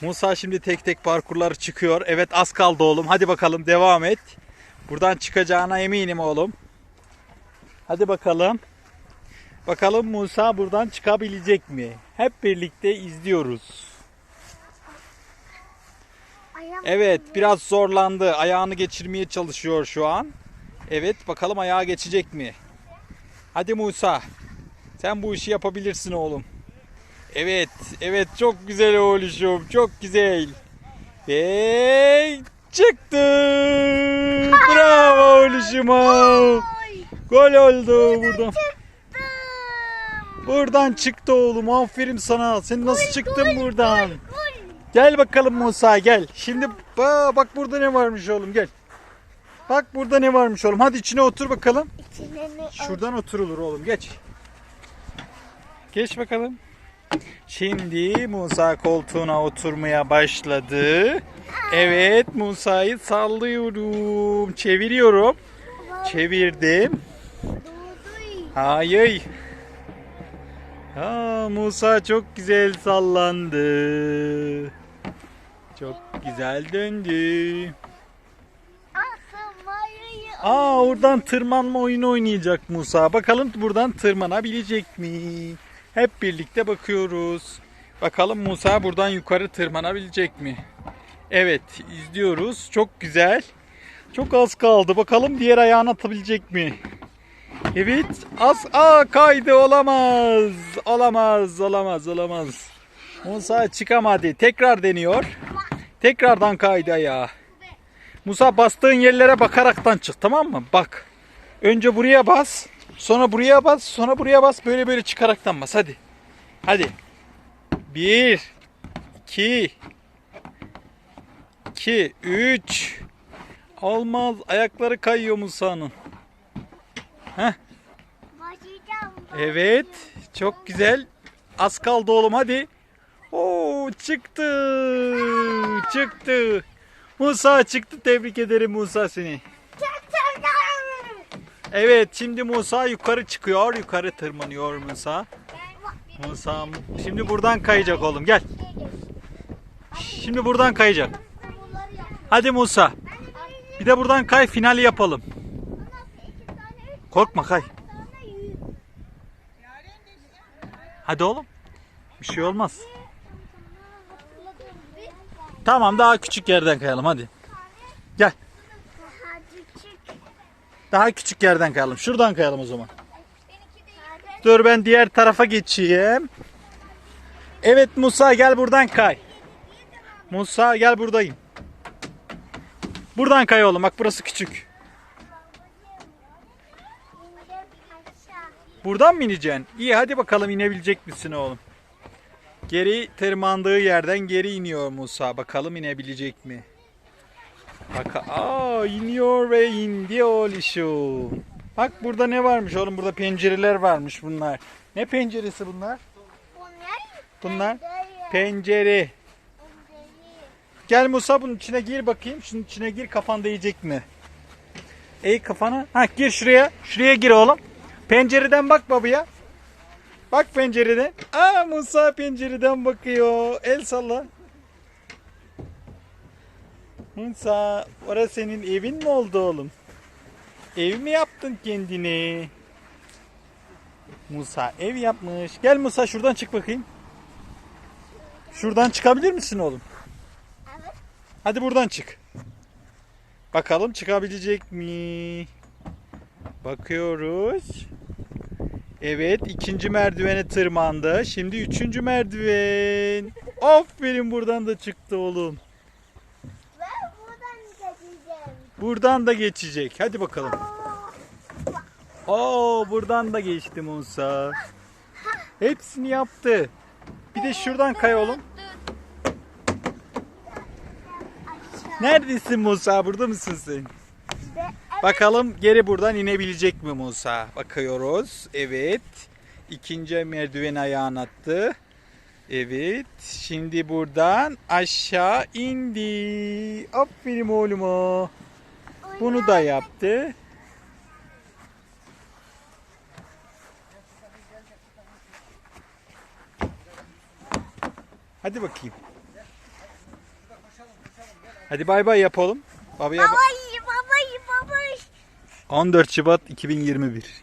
Musa şimdi tek tek parkurları çıkıyor. Evet az kaldı oğlum. Hadi bakalım devam et. Buradan çıkacağına eminim oğlum. Hadi bakalım. Bakalım Musa buradan çıkabilecek mi? Hep birlikte izliyoruz. Evet biraz zorlandı. Ayağını geçirmeye çalışıyor şu an. Evet bakalım ayağa geçecek mi? Hadi Musa. Sen bu işi yapabilirsin oğlum. Evet, evet çok güzel oğluşum. Çok güzel. Ve çıktı. Bravo oğluşuma. Gol oldu buradan. çıktım. Buradan çıktı oğlum. Aferin sana. Sen nasıl çıktın buradan? Gel bakalım Musa gel. Şimdi ba- bak burada ne varmış oğlum gel. Bak burada ne varmış oğlum. Hadi içine otur bakalım. Şuradan oturulur oğlum geç. Geç bakalım. Şimdi Musa koltuğuna oturmaya başladı. Evet Musa'yı sallıyorum. Çeviriyorum. Çevirdim. Hayır. Ha, Musa çok güzel sallandı. Çok güzel döndü. Aa oradan tırmanma oyunu oynayacak Musa. Bakalım buradan tırmanabilecek mi? Hep birlikte bakıyoruz. Bakalım Musa buradan yukarı tırmanabilecek mi? Evet izliyoruz. Çok güzel. Çok az kaldı. Bakalım diğer ayağını atabilecek mi? Evet. Az. Aa kaydı. Olamaz. Olamaz. Olamaz. Olamaz. Musa çıkamadı. Tekrar deniyor. Tekrardan kaydı ayağı. Musa bastığın yerlere bakaraktan çık tamam mı? Bak. Önce buraya bas. Sonra buraya bas. Sonra buraya bas. Böyle böyle çıkaraktan bas. Hadi. Hadi. Bir. iki, iki, Üç. Olmaz. Ayakları kayıyor Musa'nın. Heh. Evet. Çok güzel. Az kaldı oğlum hadi. Oo çıktı. Çıktı. Musa çıktı. Tebrik ederim Musa seni. Evet şimdi Musa yukarı çıkıyor. Yukarı tırmanıyor Musa. Musa şimdi buradan kayacak oğlum gel. Şimdi buradan kayacak. Hadi Musa. Bir de buradan kay finali yapalım. Korkma kay. Hadi oğlum. Bir şey olmaz. Tamam daha küçük yerden kayalım hadi. Gel. Daha küçük yerden kayalım. Şuradan kayalım o zaman. Dur ben diğer tarafa geçeyim. Evet Musa gel buradan kay. Musa gel buradayım. Buradan kay oğlum bak burası küçük. Buradan mı ineceksin? İyi hadi bakalım inebilecek misin oğlum? Geri tırmandığı yerden geri iniyor Musa. Bakalım inebilecek mi? Bak aa iniyor ve indi oğluşum. Bak burada ne varmış oğlum? Burada pencereler varmış bunlar. Ne penceresi bunlar? Bunlar pencere. Gel Musa bunun içine gir bakayım. Şunun içine gir kafan değecek mi? Ey kafana. Ha gir şuraya. Şuraya gir oğlum. Pencereden bak babaya. Bak pencereden. Aa Musa pencereden bakıyor. El salla. Musa orası senin evin mi oldu oğlum? Ev mi yaptın kendine? Musa ev yapmış. Gel Musa şuradan çık bakayım. Şuradan çıkabilir misin oğlum? Evet. Hadi buradan çık. Bakalım çıkabilecek mi? Bakıyoruz. Evet ikinci merdivene tırmandı. Şimdi üçüncü merdiven. Aferin buradan da çıktı oğlum. Ben buradan geçeceğim. Buradan da geçecek. Hadi bakalım. Oo buradan da geçti Musa. Hepsini yaptı. Bir de şuradan kay oğlum. Neredesin Musa? Burada mısın sen? Bakalım geri buradan inebilecek mi Musa? Bakıyoruz. Evet. İkinci merdiven ayağını attı. Evet. Şimdi buradan aşağı indi. Aferin oğluma. Bunu da yaptı. Hadi bakayım. Hadi bay bay yapalım. Babaya ba- Babayı babayı babayı. 14 Şubat 2021.